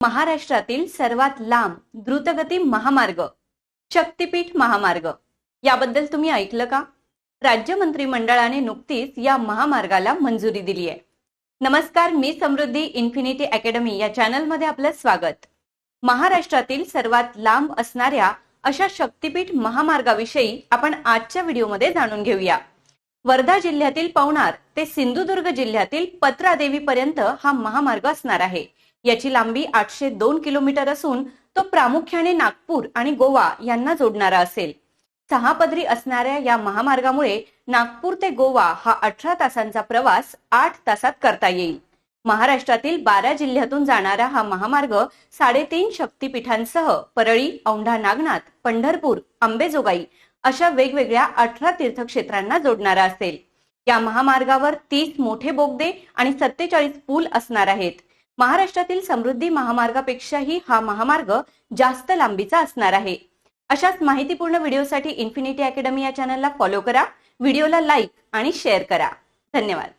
महाराष्ट्रातील सर्वात लांब द्रुतगती महामार्ग शक्तीपीठ महामार्ग. याबद्दल तुम्ही ऐकलं का? राज्य मंत्रिमंडळाने नुकतीच या महामार्गाला मंजुरी दिली आहे. नमस्कार मी समृद्धी इन्फिनिटी अकॅडमी या चॅनलमध्ये आपलं स्वागत. महाराष्ट्रातील सर्वात लांब असणाऱ्या अशा शक्तीपीठ महामार्गाविषयी आपण आजच्या व्हिडिओमध्ये जाणून घेऊया. वर्धा जिल्ह्यातील पवनार ते सिंधुदुर्ग जिल्ह्यातील पत्रादेवी पर्यंत हा महामार्ग असणार आहे. याची लांबी आठशे दोन किलोमीटर असून तो प्रामुख्याने नागपूर आणि गोवा यांना जोडणारा असेल. सहा पदरी असणाऱ्या या महामार्गामुळे नागपूर ते गोवा हा अठरा तासांचा प्रवास आठ तासात करता येईल. महाराष्ट्रातील बारा जिल्ह्यातून जाणारा हा महामार्ग साडेतीन शक्तीपीठांसह परळी औंढा नागनाथ पंढरपूर आंबेजोगाई अशा वेगवेगळ्या अठरा तीर्थक्षेत्रांना जोडणारा असेल. या महामार्गावर तीस मोठे बोगदे आणि सत्तेचाळीस पूल असणार आहेत. महाराष्ट्रातील समृद्धी महामार्गापेक्षाही हा महामार्ग जास्त लांबीचा असणार आहे. अशाच माहितीपूर्ण व्हिडिओसाठी इन्फिनिटी अकॅडमी या चॅनलला फॉलो करा. व्हिडिओला लाईक आणि शेअर करा. धन्यवाद.